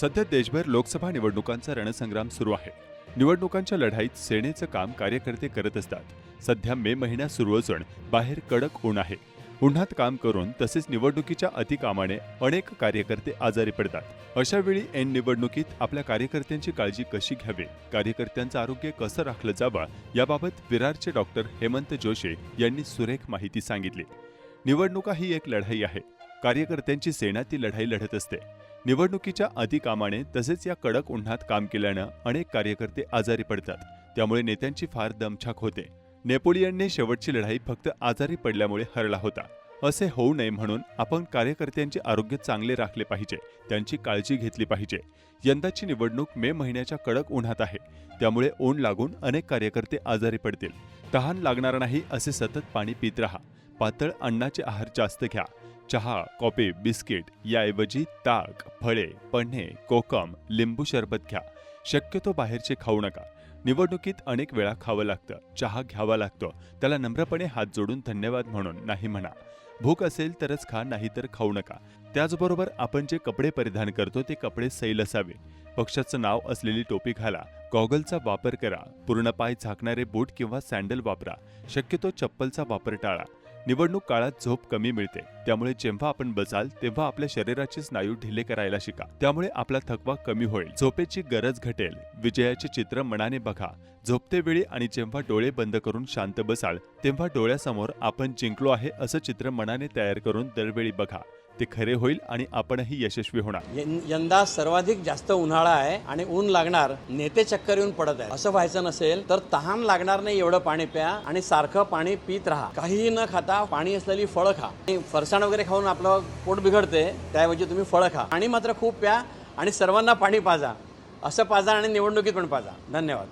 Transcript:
सध्या देशभर लोकसभा निवडणुकांचा रणसंग्राम सुरू आहे. निवडणुकांच्या लढाईत सेनेचं काम कार्यकर्ते करत असतात. सध्या मे महिन्यात सुरू असून बाहेर कडक ऊन आहे. उन्हात काम करून तसेच निवडणुकीच्या अतिकामाने अनेक कार्यकर्ते आजारी पडतात. अशा वेळी एन निवडणुकीत आपल्या कार्यकर्त्यांची काळजी कशी घ्यावी? कार्यकर्त्यांचं आरोग्य कसं राखलं जावं? याबाबत विरारचे डॉक्टर हेमंत जोशी यांनी सुरेख माहिती सांगितली. निवडणुका ही एक लढाई आहे. कार्यकर्त्यांची सेना ती लढाई लढत असते. निवडणुकीच्या अधिकामाने तसेच या कडक उन्हात काम केल्यानं अनेक कार्यकर्ते आजारी पडतात. त्यामुळे नेत्यांची फार दमछाक होते. नेपोलियनने शेवटची लढाई फक्त आजारी पडल्यामुळे हरला होता. असे होऊ नये म्हणून आपण कार्यकर्त्यांचे आरोग्य चांगले राखले पाहिजे त्यांची काळजी घेतली पाहिजे. यंदाची निवडणूक मे महिन्याच्या कडक उन्हात आहे. त्यामुळे ऊन लागून अनेक कार्यकर्ते आजारी पडतील. तहान लागणार नाही असे सतत पाणी पित राहा. पातळ अन्नाचे आहार जास्त घ्या. चहा कॉफी बिस्किट याऐवजी ताक फळे पन्हे कोकम लिंबू सरबत घ्या. शक्यतो बाहेरचे खाऊ नका. निवडणुकीत अनेक वेळा खावं लागतं. चहा घ्यावा लागतो. त्याला नम्रपणे हात जोडून धन्यवाद म्हणून नाही म्हणा. भूक असेल तरच खा नाही तर खाऊ नका. त्याचबरोबर आपण जे कपडे परिधान करतो ते कपडे सैल असावे. पक्षाचं नाव असलेली टोपी घाला. गॉगलचा वापर करा. पूर्ण पाय झाकणारे बूट किंवा सँडल वापरा. शक्यतो चप्पलचा वापर टाळा. निवडणूक काळात झोप कमी मिळते. त्यामुळे जेव्हा आपण बसाल तेव्हा आपल्या शरीराचे स्नायू ढिले करायला शिका. त्यामुळे आपला थकवा कमी होईल. झोपेची गरज घटेल. विजयाचे चित्र मनाने बघा. झोपते वेळी आणि जेव्हा डोळे बंद करून शांत बसाल तेव्हा डोळ्यासमोर आपण जिंकलो आहे असं चित्र मनाने तयार करून दरवेळी बघा. ते खरे होईल आणि आपणही यशस्वी होणार. यंदा सर्वाधिक जास्त उन्हाळा आहे आणि ऊन लागणार नेते चक्कर येऊन पडत आहे असं व्हायचं नसेल तर तहान लागणार नाही एवढं पाणी प्या आणि सारखं पाणी पित राहा. काहीही न खाता पाणी असलेली फळं खा. आणि फरसाण वगैरे खाऊन आपलं पोट बिघडते त्याऐवजी तुम्ही फळं खा. पाणी मात्र खूप प्या आणि सर्वांना पाणी पाजा. असं पाजा आणि निवडणुकीत पण पाजा. धन्यवाद.